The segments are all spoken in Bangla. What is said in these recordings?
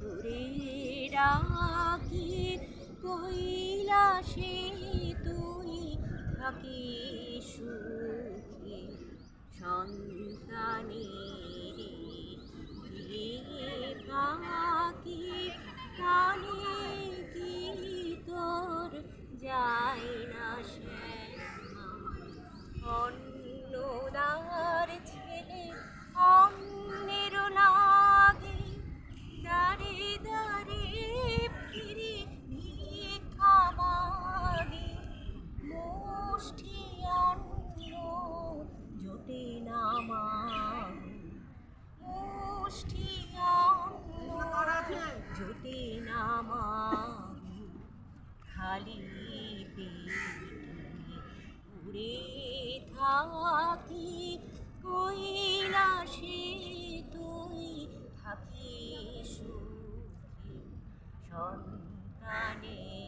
তোরে ডাকি কৈলাসে তুই থাকি সুখী। সন্তানের জোটে না মুষ্টি জোটে না খালি পেটে উড়ে থাকি কৈলাসে তুই থাকি সুখী সন্তানের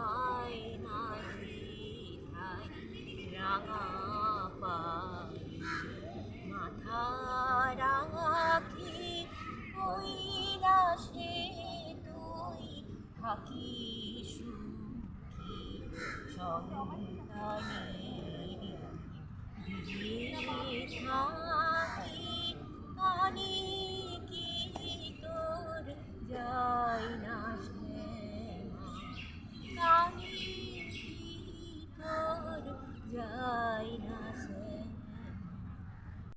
হয় নাহি রাঙা পাখি মাথা রাখি কৈলাসে তুই থাকি সুখী সন্তানী